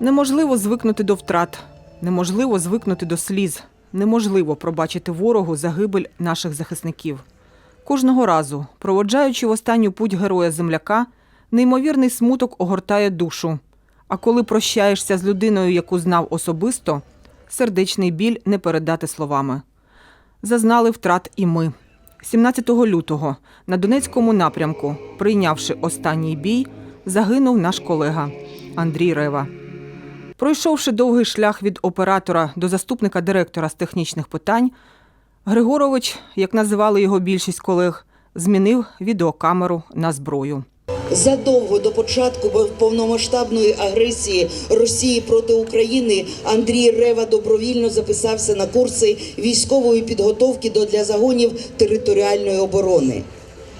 Неможливо звикнути до втрат, неможливо звикнути до сліз, неможливо пробачити ворогу загибель наших захисників. Кожного разу, проводжаючи в останню путь героя земляка, неймовірний смуток огортає душу. А коли прощаєшся з людиною, яку знав особисто, сердечний біль не передати словами. Зазнали втрат і ми. 17 лютого на Донецькому напрямку, прийнявши останній бій, загинув наш колега Андрій Рева. Пройшовши довгий шлях від оператора до заступника директора з технічних питань, Григорович, як називали його більшість колег, змінив відеокамеру на зброю. Задовго до початку повномасштабної агресії Росії проти України Андрій Рева добровільно записався на курси військової підготовки для загонів територіальної оборони.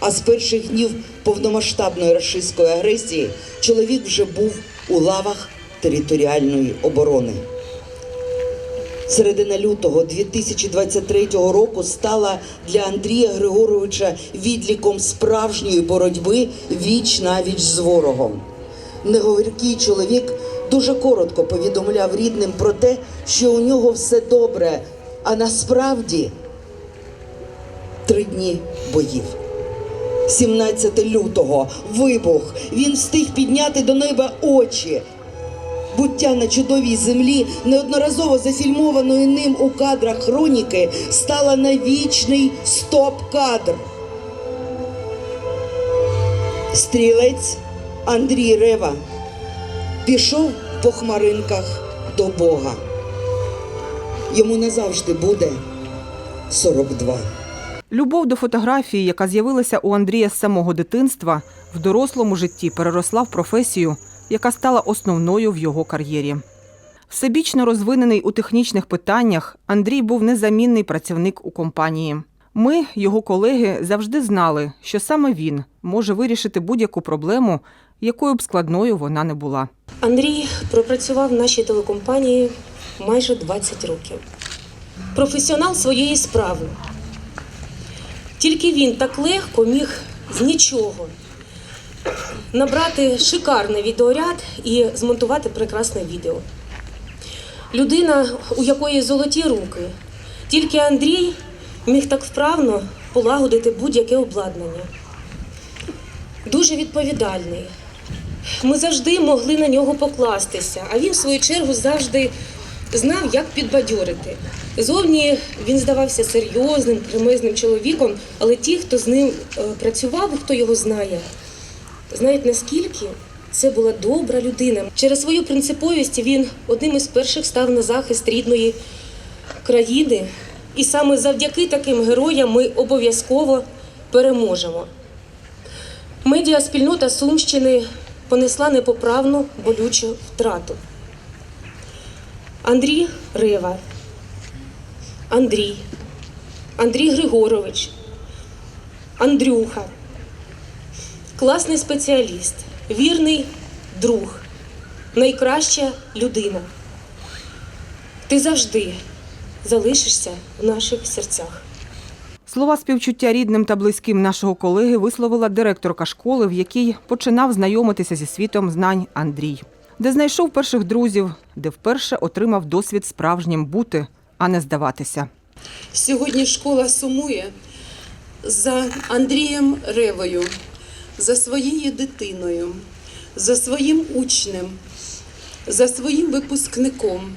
А з перших днів повномасштабної рашистської агресії чоловік вже був у лавах територіальної оборони. Середина лютого 2023 року стала для Андрія Григоровича відліком справжньої боротьби віч на віч з ворогом. Неговіркий чоловік дуже коротко повідомляв рідним про те, що у нього все добре, а насправді три дні боїв. 17 лютого вибух. Він встиг підняти до неба очі. Буття на чудовій землі, неодноразово зафільмованої ним у кадрах хроніки, стала на вічний стоп-кадр. Стрілець Андрій Рева пішов по хмаринках до Бога. Йому назавжди буде 42. Любов до фотографії, яка з'явилася у Андрія з самого дитинства, в дорослому житті переросла в професію, яка стала основною в його кар'єрі. Всебічно розвинений у технічних питаннях, Андрій був незамінний працівник у компанії. Ми, його колеги, завжди знали, що саме він може вирішити будь-яку проблему, якою б складною вона не була. Андрій пропрацював в нашій телекомпанії майже 20 років. Професіонал своєї справи. Тільки він так легко міг з нічого набрати шикарний відеоряд і змонтувати прекрасне відео. Людина, у якої золоті руки. Тільки Андрій міг так вправно полагодити будь-яке обладнання. Дуже відповідальний. Ми завжди могли на нього покластися, а він, в свою чергу, завжди знав, як підбадьорити. Зовні він здавався серйозним, кремезним чоловіком, але ті, хто з ним е, працював, хто його знає, знають наскільки це була добра людина. Через свою принциповість він одним із перших став на захист рідної країни. І саме завдяки таким героям ми обов'язково переможемо. Медіаспільнота Сумщини понесла непоправну болючу втрату. Андрій Рева, Андрій, Андрій Григорович, Андрюха, класний спеціаліст, вірний друг, найкраща людина. Ти завжди залишишся в наших серцях. Слова співчуття рідним та близьким нашого колеги висловила директорка школи, в якій починав знайомитися зі світом знань Андрій, де знайшов перших друзів, де вперше отримав досвід справжнім бути, а не здаватися. Сьогодні школа сумує за Андрієм Ревою, за своєю дитиною, за своїм учнем, за своїм випускником.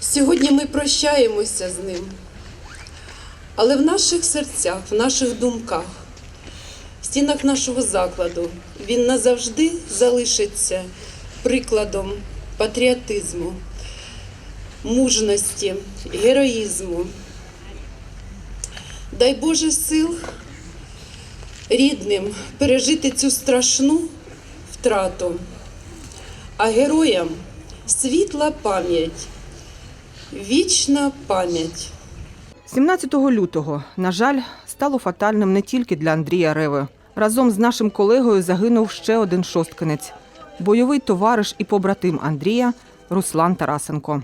Сьогодні ми прощаємося з ним, але в наших серцях, в наших думках, в стінах нашого закладу він назавжди залишиться прикладом патріотизму мужності, героїзму. Дай Боже сил рідним пережити цю страшну втрату, а героям світла пам'ять, вічна пам'ять. 17 лютого, на жаль, стало фатальним не тільки для Андрія Реви. Разом з нашим колегою загинув ще один шосткинець бойовий товариш і побратим Андрія Руслан Тарасенко.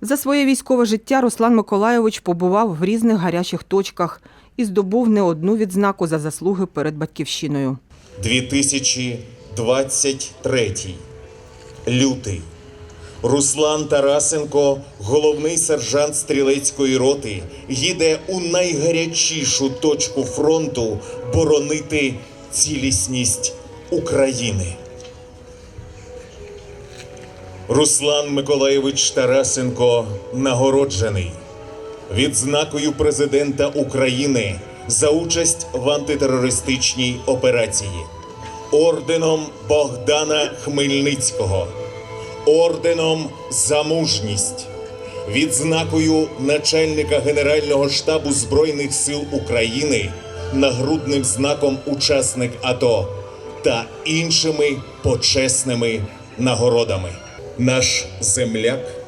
За своє військове життя Руслан Миколайович побував в різних гарячих точках і здобув не одну відзнаку за заслуги перед батьківщиною. 2000 23. Лютий. Руслан Тарасенко, головний сержант стрілецької роти, їде у найгарячішу точку фронту боронити цілісність України. Руслан Миколаєвич Тарасенко нагороджений відзнакою президента України за участь в антитерористичній операції, орденом Богдана Хмельницького, орденом за мужність, відзнакою начальника Генерального штабу Збройних сил України, нагрудним знаком учасник АТО та іншими почесними нагородами. Наш земляк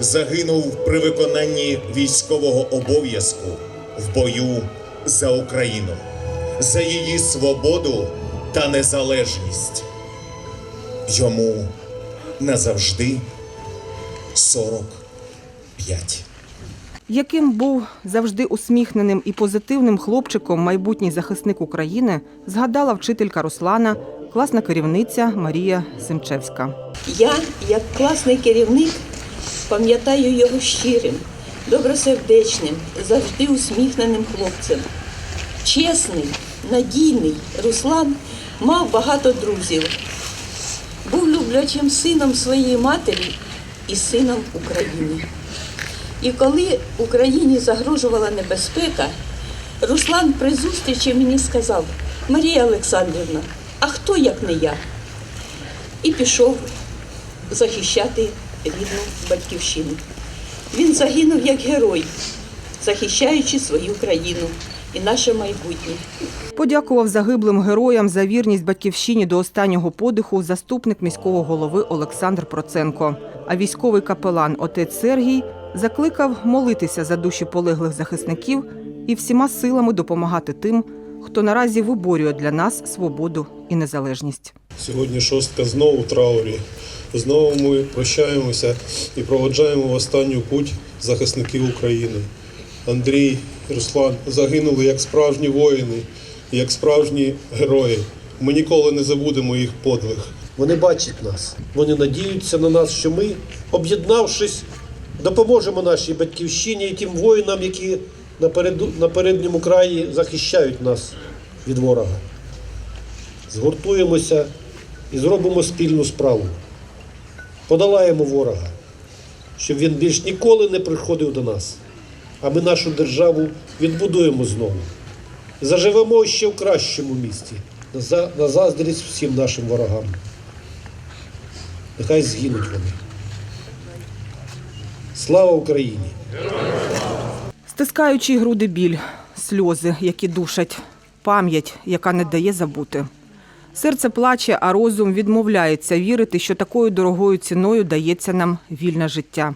загинув при виконанні військового обов'язку в бою за Україну, за її свободу та незалежність. Йому назавжди 45. Яким був завжди усміхненим і позитивним хлопчиком майбутній захисник України, згадала вчителька Руслана, класна керівниця Марія Семчевська. Я, як класний керівник, пам'ятаю його щирим, добросердечним, завжди усміхненим хлопцем. Чесний, надійний Руслан мав багато друзів. Був люблячим сином своєї матері і сином України. І коли Україні загрожувала небезпека, Руслан при зустрічі мені сказав: Марія Олександрівна, а хто як не я? І пішов захищати рідну батьківщину. Він загинув як герой, захищаючи свою країну і наше майбутнє. Подякував загиблим героям за вірність батьківщині до останнього подиху заступник міського голови Олександр Проценко. А військовий капелан отець Сергій закликав молитися за душі полеглих захисників і всіма силами допомагати тим, хто наразі виборює для нас свободу і незалежність. Сьогодні шостка знову в траурі. Знову ми прощаємося і проводжаємо в останню путь захисників України. Андрій і Руслан загинули як справжні воїни, як справжні герої. Ми ніколи не забудемо їх подвиг. Вони бачать нас, вони надіються на нас, що ми, об'єднавшись, допоможемо нашій батьківщині і тим воїнам, які на, передньому краї захищають нас від ворога. Згуртуємося і зробимо спільну справу. Подолаємо ворога, щоб він більш ніколи не приходив до нас. А ми нашу державу відбудуємо знову. Заживемо ще в кращому місті, на заздрість всім нашим ворогам. Нехай згинуть вони. Слава Україні! Стискаючи груди біль, сльози, які душать, пам'ять, яка не дає забути. Серце плаче, а розум відмовляється вірити, що такою дорогою ціною дається нам вільне життя.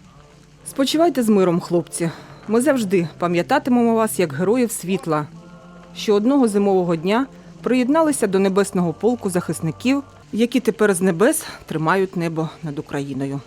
Спочивайте з миром, хлопці. Ми завжди пам'ятатимемо вас як героїв світла, що одного зимового дня приєдналися до небесного полку захисників, які тепер з небес тримають небо над Україною.